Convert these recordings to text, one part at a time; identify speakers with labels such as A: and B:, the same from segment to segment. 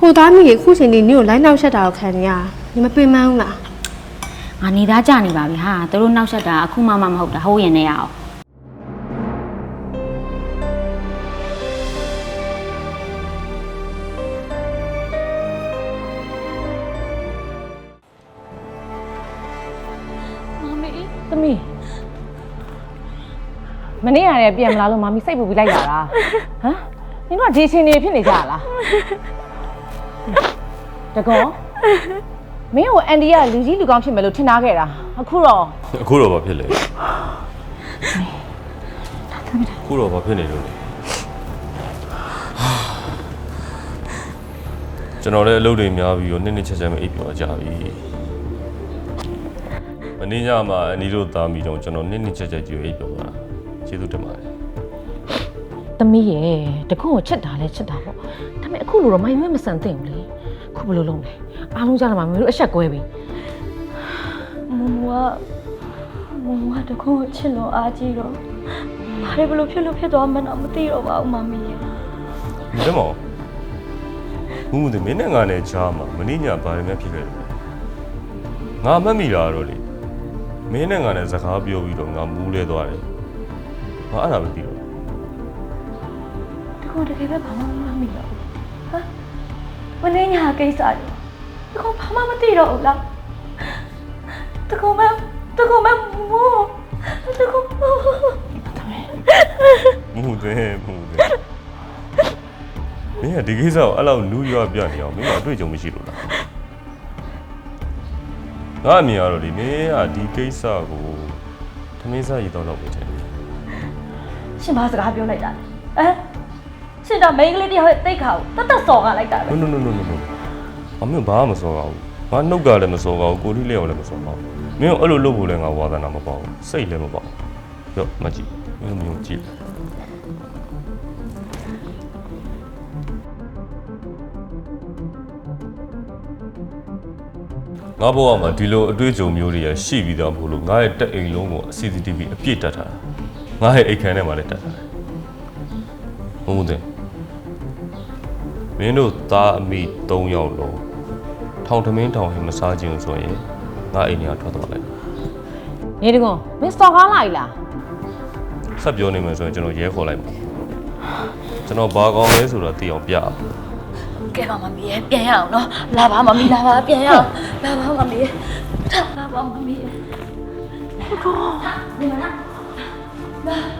A: ဟိုသားမိကြီးအခုချိန်ဒီနင့်ကိုလိုင်းနောက်ဆက်တာကိုခံနေရညီမပင်မန်းဘူးလား
B: ငါနေသားကြနေပါပြီဟာသူတို့နောက်ဆက်တာအခုမှမမဟုတ်တာဟိုးရင်နေရအောင်
C: သမီးမနေ့ကလည်းပြန်မလာလို့မမီစိတ်ပူပြီးလိုက်လာတာဟမ်နင်တို့ကဒီအချိန်နေဖြစ်နေကြလား တကောမင်းကိုအန်ဒီကလူကြီးလူကောင်းဖြစ်မယ်လို့ထင်ထားခဲ့တာအခုတော့
D: အခုတော့ဘာဖြစ်လဲအခုတော့ဘာဖြစ်နေလို့လဲကျွန်တော်လည်းအလုပ်တွေများပြီးတော့နှစ်နှစ်ချက်ချက်မအိပ်ပြောကြပြီမင်းညမှာအနီးတို့သားမိတော့ကျွန်တော်နှစ်နှစ်ချက်ချက်ကြည့်အိပ်ပြောတာကျေးဇူးတင်ပါတယ်
C: သမီးရဲ့တကုန်းကိုချက်တာလဲချက်တာပေါ့ဒါပေမဲ့အခုလိုတော့မိုင်မဲမဆန်သင့်ဘူးလေအခုဘယ်လိုလုပ်လဲအားလုံးကြားလာမှာမင်းတို့အဆက်ကွဲပြီ
E: မမကမမကတခုကိုချစ်လို့အားကြီးတော့ဘာလဲဘလို့ဖြစ်လို့ဖြစ်သွားမှန်းတော့မသိတော့ပါဘူးမမီးရဲ့
D: ဒီတော့မူးမူးတွေမင်းနဲ့ငါနဲ့ကြားမှာမင်းညဘာတွေများဖြစ်ခဲ့လဲငါမှတ်မိတာကတော့လေမင်းနဲ့ငါနဲ့စကားပြောပြီးတော့ငါမူးလဲသွားတယ်ငါအဲ့ဒါမသိတော့
E: တခုတကယ်ပဲဘာမှမမီတော့ဘူးဟမ်မနေညာကိစ္စတွေတခုဘာမှမသိတော့ဘူးလားတခုမတခုမမိုးတခု
D: မူတယ်မူတယ်မင်းကဒီကိစ္စကိုအဲ့လောက်နူးရွပြနေအောင်မင်းကအတွေ့အကြုံမရှိလို့လားငါအမြင်ကတော့ဒီမင်းကဒီကိစ္စကိုသမင်းစားရည်တော့တော့ပဲတယ်
E: ရှင်ဘာစကားပြောလိုက်တာလဲဟ မ်ရှင်တော့မိန်းကလေးတယောက်ရဲ့တိတ်ခါကိုတတ်တတ်စော်ကားလိုက်တာပဲ
D: no no no no no no အမေဘာမှမစောပါဘူးငါနှုတ်ကလည်းမစောပါဘူးကိုလေးလေးလည်းမစောပါဘူးမင်းကအဲ့လိုလုပ်ဖို့လည်းငါဝါသနာမပေါ့ဘူးစိတ်လည်းမပေါ့ဘူးကြောက်မကြည့်မင်းမျိုးကြည့်ငါဘဝမှာဒီလိုအတွေ့အကြုံမျိုးတွေရရှိပြီးသားမို့လို့ငါရဲ့တက်အိမ်လုံးကို CCTV အပြည့်တက်ထားတာငါရဲ့အိတ်ခမ်းထဲမှာလည်းတက်ထားတယ်ဟုတ်မဟုတ် မင်းတို့သားအမိ၃ယောက်လုံးထောင်ထမင်းထောင်ဟင်မစားခြင်းဆိုရင်ငါအိမ်ကထွက်သွားလိုက်
C: နေတကုန်းမင်းစော်ကားလာ E လား
D: ဆက်ပြောနေမယ်ဆိုရင်ကျွန်တော်ရဲခေါ်လိုက်မှာကျွန်တော်ဘာကောင်းလဲဆိုတော့သိအောင်ပြအောင်
E: ကဲပါမမီးရဲ့ပြန်ရအောင်နော်လာပါမမီးလာပါပြန်ရအောင်လာပါမမီးလာပါမမီးကောဒီမလား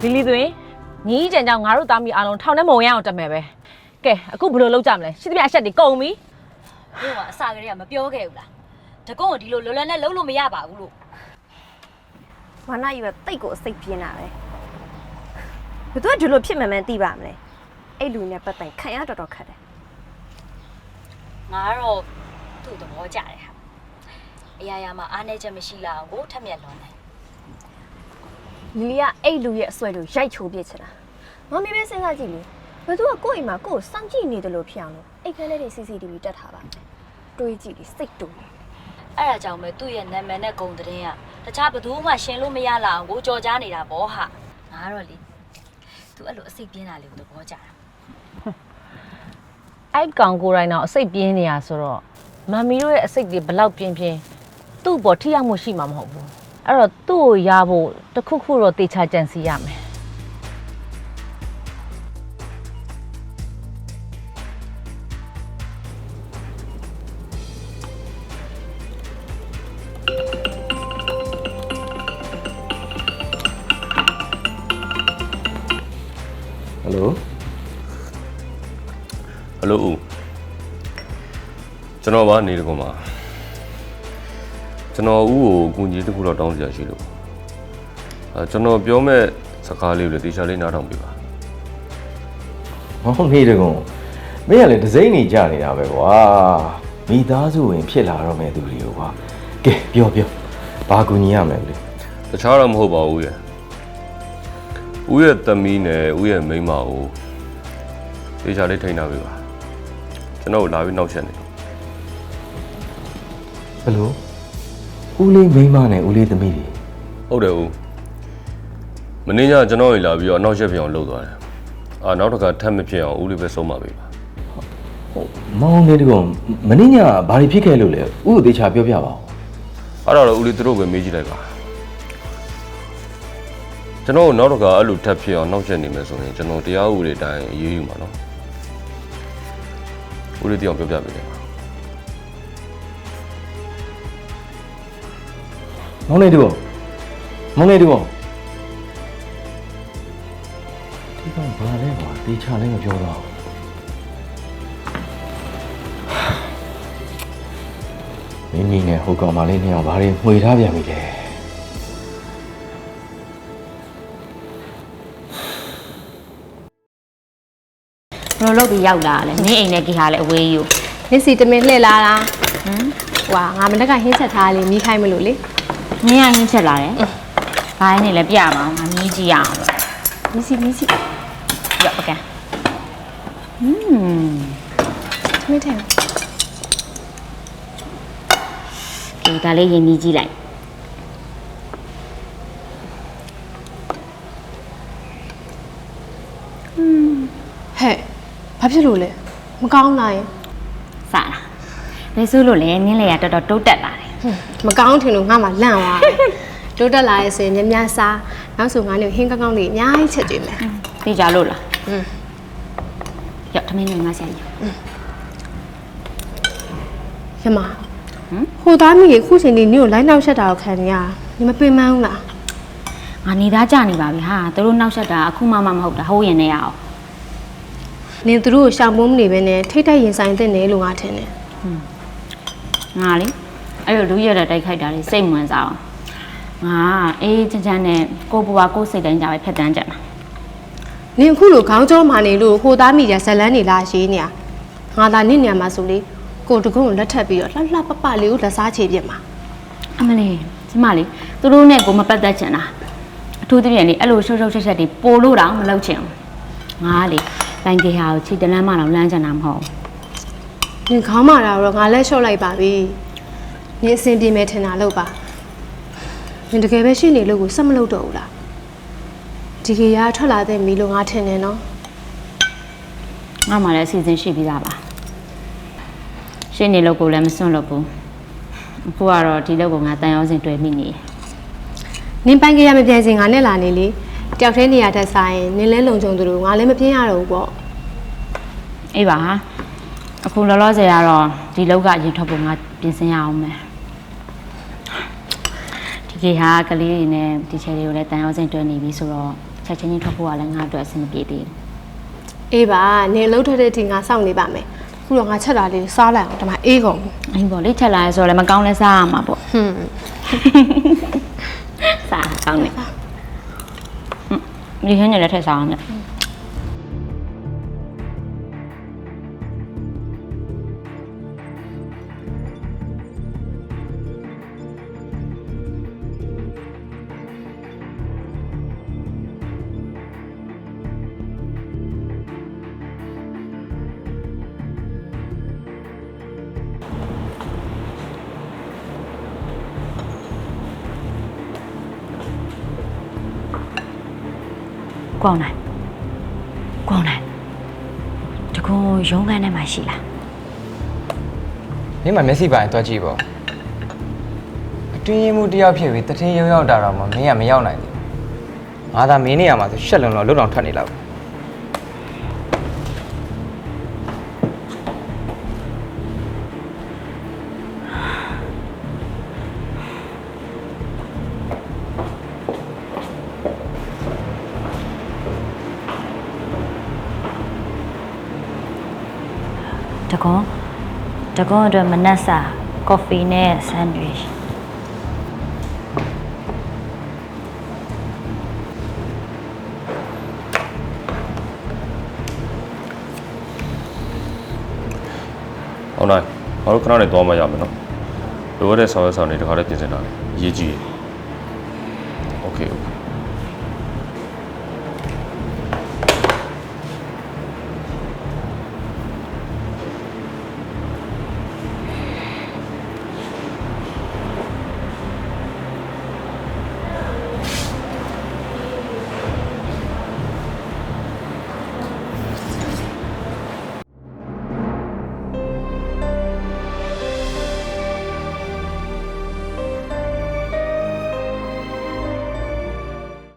C: ဒီလီသွင်းညီးကြံကြောင့်ငါတို့သားမီအားလုံးထောင်ထဲမုံရအောင်တက်မယ်ပဲကဲအခုဘယ်လိုလုပ်ကြမလဲရှိသမျှအဆက်တွေကုန်ပြီ
B: တို့ကအစာကလေးကမပြောခဲ့ဘူးလားတကုန်းကိုဒီလိုလွယ်လွယ်နဲ့လုံးလို့မရပါဘူးလို့
F: မာနယူကတိတ်ကိုအစိတ်ပြင်းတာပဲဘယ်သူကဒီလိုဖြစ်မှန်းမသိပါမလဲအဲ့လူနဲ့ပတ်သက်ခံရတော်တော်ခက်တယ်
B: ငါကတော့သူ့သဘောကျတယ်ဟာအရာရာမှာအားနေချက်မရှိလာအောင်ကိုထက်မြက်လွန်တယ်
F: လီလီကအဲ့လူရဲ့အဆွဲလို့ရိုက်ချိုးပြစ်ချင်တာမမီပဲစဉ်းစားကြည့်လေဘယ်သူကကိုယ့်အိမ်မှာကိုယ့်ကိုစောင့်ကြည့်နေတယ်လို့ဖြစ်အောင်လို့အိတ်ခဲလေးတွေ CCTV တက်ထားပါမယ်တွေးကြည့်လေစိတ်တူတယ်
B: အဲ့ဒါကြောင့်ပဲသူ့ရဲ့နာမည်နဲ့ဂုံသတင်းကတခြားဘယ်သူမှရှင်းလို့မရလာအောင်ကိုကြော်ကြားနေတာဗောဟာငါကတော့လေသူအဲ့လိုအစိတ်ပြင်းတာလေးကိုသဘောကျတာ
C: အဲ့ကောင်ကိုယ်တိုင်တော့အစိတ်ပြင်းနေရဆိုတော့မမ်မီတို့ရဲ့အစိတ်တွေဘလောက်ပြင်းပြင်းသူ့ပေါ်ထိရောက်မှုရှိမှာမဟုတ်ဘူး အဲ့တော့သူ့ကိုရဖို့တစ်ခုခုတော့တေချာကြံစီရမယ်
G: ဟယ်လို
D: ဟယ်လိုဦးကျွန်တော်ပါနေတကွန်ပါ ကျွန်တော်ဦးကိုအကူအညီတစ်ခုတော့တောင်းစရာရှိလို့အဲကျွန်တော်ပြောမဲ့စကားလေးကိုလည်းတေချာလေးနားထောင်ပြပါ
G: ဟောနေတကုံမင်းကလည်းဒစိမ့်နေကြနေတာပဲကွာမိသားစုဝင်ဖြစ်လာတော့မဲ့သူတွေကိုကွာကဲပြောပြောဘာကူညီရမလဲလေ
D: တခြားတော့မဟုတ်ပါဘူးရဲ့ဦးရဲ့သမီးနဲ့ဦးရဲ့မိန်းမကိုတေချာလေးထိန်းထားပြပါကျွန်တော်ကိုလာပြီးနောက်ဆက်နေ
G: ယ်လို ဦးလေးမိန်းမနဲ့ဦးလေးသမီးတွေ
D: ဟုတ်တယ်ဦးမင်းညကျွန်တော်ကြီးလာပြီးတော့နောက်ရက်ပြောင်းလှုပ်သွားတယ်အာနောက်တစ်ခါထပ်မဖြစ်အောင်ဦးလေးပဲဆုံးပါပေးပါ
G: ဟုတ်မောင်လေးတကောင်မင်းညဘာတွေဖြစ်ခဲ့လို့လဲဥကိုသေချာပြောပြပါဦး
D: အဲ့တော့ဦးလေးသူတို့ပဲမေးကြည့်လိုက်ပါကျွန်တော်တို့နောက်တစ်ခါအဲ့လိုထပ်ဖြစ်အောင်နောက်ရက်နေမယ်ဆိုရင်ကျွန်တော်တရားဥပဒေအတိုင်းအေးအေးယူမှာနော်ဦးလေးတရားပြောပြပေးတယ်
G: မောင်လေးတကောင်မောင်လေးတကောင်ဒီကောင်ဘာလဲကွာသေချာလည်းမပြောတော့ဘူးမင်းကြီးနဲ့ဟိုကောင်မလေးနှစ်ယောက်ဘာတွေမှွေထားပြန်ပြီလဲ
B: ဘယ်လိုလုပ်ပြီးရောက်လာလဲမင်းအိမ်နဲ့ကေဟာလဲအဝေးယူ
A: နစ်စီတမင်လှည့်လာတာဟမ်ဟွာငါမနေ့ကဟင်းချက်ထားလေမိခိုင်းမလို့လေ
B: မင်းကဟင်းချက်လာတယ်ဘိုင်းနေလဲပြပါအောင်ငါမြည်ကြည့်ရအောင်
A: မိစီမိစီ
B: ရောက်ပကံอืม
A: မင်းထဲ
B: ဒီဒါလေးရင်မြည်ကြည့်လိုက်
A: ဟဲ့ဘာဖြစ်လို့လဲမကောင်းလားယင်
B: စလာဘယ်ဆိုလို့လဲနင်းလေရတော်တော်တိုးတက်လာတယ်
A: ဟွန်း မကောင်းထင်လို့ငါမှလန့်သွားတယ်တိုးတက်လာရဲ့ဆိုရင်များများစားနောက်ဆိုငါနဲ့ဟင်းကောင်းကောင်းလေးအများကြီးချက်ကြည့်မယ်
B: သိကြလို့လား
A: อืม
B: ရောက်ထမင်းနဲ့ငါဆက်ရ
A: ရမဟိုသားမိကြီးခုချိန်လေးနင့်ကိုလိုက်နောက်ဆက်တာကိုခံနေရနင်မပင်မန်းဘူးလား
B: ငါနေသားကြနေပါပြီဟာသူတို့နောက်ဆက်တာအခုမှမမဟုတ်တာဟိုးရင်နေရအောင်
A: နင်သူတို့ကိုရှောင်ပုံးမနေဘဲနဲ့ထိတ်တိုက်ရင်ဆိုင်တဲ့နေလို့ငါထင်တယ်
B: ငါလေ အဲ့လိုလူရတဲ့တိုက်ခိုက်တာလေးစိတ်ဝင်စားအောင်ငါအေးချမ်းချမ်းနဲ့ကိုဘွားကိုစိတ်တိုင်းကြပဲဖြတ်တန်းကြမှာ
A: နင်အခုလိုခေါင်းကြောမာနေလို့ဟိုသားမိကြီးဇလန်းနေလာရှိနေရငါသာနင့်နေရာမှာဆိုလေကိုတကုန်းကိုလက်ထပ်ပြီးတော့လှလှပပလေးကိုလက်စားချေပြစ်မှာ
B: အမလေးကျမလေးသူတို့နဲ့ကိုမပတ်သက်ချင်တာအထူးသဖြင့်လေအဲ့လိုရှုပ်ရှုပ်ချက်ချက်တွေပိုလို့တော့မလုပ်ချင်ဘူးငါလေဘန်ကေဟာကိုခြေတလန်းမတော့လမ်းချင်တာမဟုတ်
A: နင်ခေါင်းမာတာတော့ငါလက်လျှော့လိုက်ပါပြီ နင်အဆင်ပြေမယ်ထင်တာလို့ပါနင်တကယ်ပဲရှိနေလို့ကိုစက်မလုပ်တော့ဘူးလားဒီကေရထွက်လာတဲ့မီလို့ငါထင်တယ်နော်
B: ငါမှလည်းအစီအစဉ်ရှိပြီးသားပါရှင်းနေလို့ကိုလည်းမစွန့်လို့ဘူးအခုကတော့ဒီလောက်ကိုငါတန်ရောစင်တွေ့မိနေတယ်
A: နင်ပန်းကေရမပြန်စင်ငါနဲ့လာနေလေတယောက်တည်းနေရာတက်ဆိုင်နင်လဲလုံချုံသူတို့ငါလည်းမပြင်းရတော့ဘူးပေါ့
B: အေးပါဟာအခုလောလောဆယ်ကတော့ဒီလောက်ကရင်ထွက်ဖို့ငါပြင်ဆင်ရအောင်မယ် ဒီကေဟာကလေးတွေနဲ့ဒီချယ်တွေကိုလည်းတန်ရောစင်တွေ့နေပြီဆိုတော့ချက်ချင်းချင်းထွက်ဖို့ကလည်းငါအတွက်အဆင်မပြေသေးဘူး
A: အေးပါနင်လှုပ်ထွက်တဲ့အချိန်ငါစောင့်နေပါမယ်ခုတော့ငါချက်တာလေးစားလိုက်အောင်ဒီမှာအေးကုန်ပြီ
B: အေးပေါ့လေချက်လာရဲဆိုတော့လည်းမကောင်းလဲစားရမှာပေါ့
A: ဟွန်း
B: စားကောင်းတယ်ဟွန်းဒီဟင်းနဲ့လည်းထည့်စားအောင်ည ကောင်းနိုင်ကောင်းနိုင်တကူရုံးခန်းထဲမှာရှိလား
H: မင်းမမျက်စိပိုင်းတွားကြည့်ပေါ့အတွင်းရင်မှုတယောက်ဖြစ်ပြီးတထင်းရုံရောက်တာတော့မှမင်းကမရောက်နိုင်ဘူးငါသာမင်းနေရမှာဆိုရှက်လုံတော့လွတ်အောင်ထွက်နေလောက်
B: တကွန်တကွန်အတွက်မနက်စာကော်ဖီနဲ့ဆန်ဒွိချ်
D: ဟုတ်လားငါတို့ခဏနဲ့သွားမှရမယ်နော်လိုရတဲ့ဆောင်ရွက်ဆောင်တွေတခါတည်းပြင်ဆင်တာလေအရေးကြီးတယ်โอเคโอเค